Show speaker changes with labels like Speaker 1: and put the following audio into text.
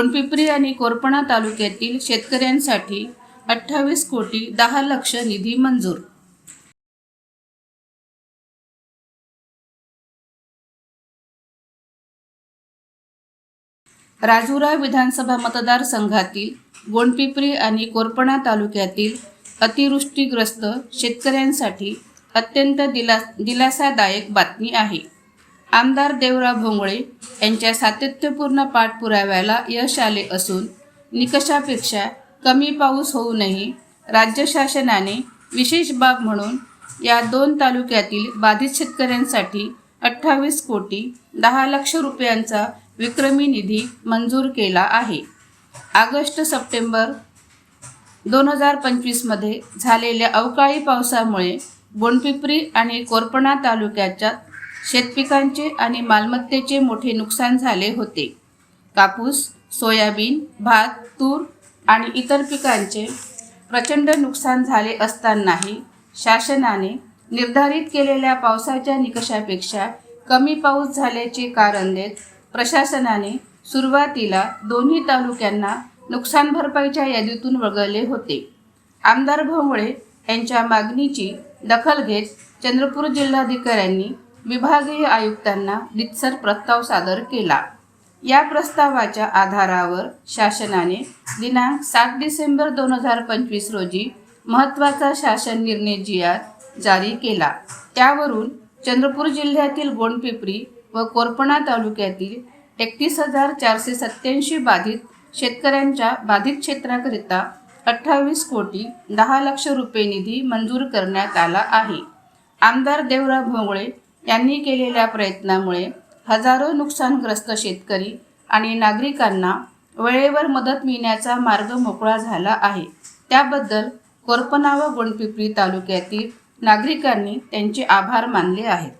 Speaker 1: गोंडपिपरी आणि कोरपणा तालुक्यातील शेतकऱ्यांसाठी अठ्ठावीस कोटी दहा लक्ष निधी मंजूर. राजुरा विधानसभा मतदारसंघातील गोंडपिपरी आणि कोरपणा तालुक्यातील अतिवृष्टीग्रस्त शेतकऱ्यांसाठी अत्यंत दिला दिलासादायक बातमी आहे. आमदार देवराव भोंगळे यांच्या सातत्यपूर्ण पाठपुराव्याला यश आले असून निकषापेक्षा कमी पाऊस होऊनही राज्य शासनाने विशेष बाब म्हणून या दोन तालुक्यातील बाधित शेतकऱ्यांसाठी अठ्ठावीस कोटी दहा लक्ष रुपयांचा विक्रमी निधी मंजूर केला आहे. ऑगस्ट सप्टेंबर दोन हजार पंचवीसमध्ये झालेल्या अवकाळी पावसामुळे गोंडपिंपरी आणि कोरपणा तालुक्याच्या शेतपिकांचे आणि मालमत्तेचे मोठे नुकसान झाले होते. कापूस सोयाबीन भात तूर आणि इतर पिकांचे प्रचंड नुकसान झाले असतानाही शासनाने निर्धारित केलेल्या पावसाच्या निकषापेक्षा कमी पाऊस झाल्याचे कारण देत प्रशासनाने सुरुवातीला दोन्ही तालुक्यांना नुकसान भरपाईच्या यादीतून वगळले होते. आमदार भोंगळे यांच्या मागणीची दखल घेत चंद्रपूर जिल्हाधिकाऱ्यांनी विभागीय आयुक्तांना रितसर प्रस्ताव सादर केला. या प्रस्तावाच्या आधारावर शासनाने दिनांक सात डिसेंबर दोन हजार पंचवीस रोजी महत्त्वाचा शासन निर्णय जियात जारी केला. त्यावरून चंद्रपूर जिल्ह्यातील गोंडपिपरी व कोरपणा तालुक्यातील एकतीस हजार चारशे सत्याऐंशी बाधित शेतकऱ्यांच्या बाधित क्षेत्राकरिता अठ्ठावीस कोटी दहा लक्ष रुपये निधी मंजूर करण्यात आला आहे. आमदार देवराव भोंगळे यांनी केलेल्या प्रयत्नामुळे हजारो नुकसानग्रस्त शेतकरी आणि नागरिकांना वेळेवर मदत मिळण्याचा मार्ग मोकळा झाला आहे. त्याबद्दल कोरपना व गुणपिपरी तालुक्यातील नागरिकांनी त्यांचे आभार मानले आहेत.